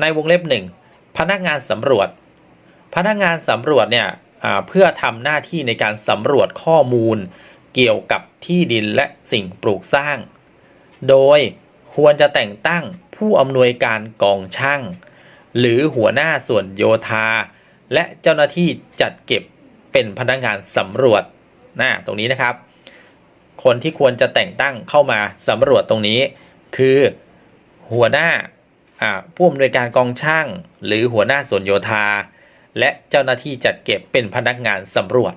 ในวงเล็บหนึ่งพนักงานสำรวจ พนักงานสำรวจเนี่ยเพื่อทำหน้าที่ในการสำรวจข้อมูล เกี่ยวกับที่ดินและสิ่งปลูกสร้าง โดยควรจะแต่งตั้งผู้อำนวยการกองช่าง หรือหัวหน้าส่วนโยธา และเจ้าหน้าที่จัดเก็บเป็นพนักงานสำรวจนะตรงนี้นะครับ คนที่ควรจะแต่งตั้งเข้ามาสำรวจตรงนี้ คือหัวหน้า ผู้อำนวยการกองช่าง หรือหัวหน้าส่วนโยธา และเจ้าหน้าที่จัดเก็บเป็นพนักงานสำรวจ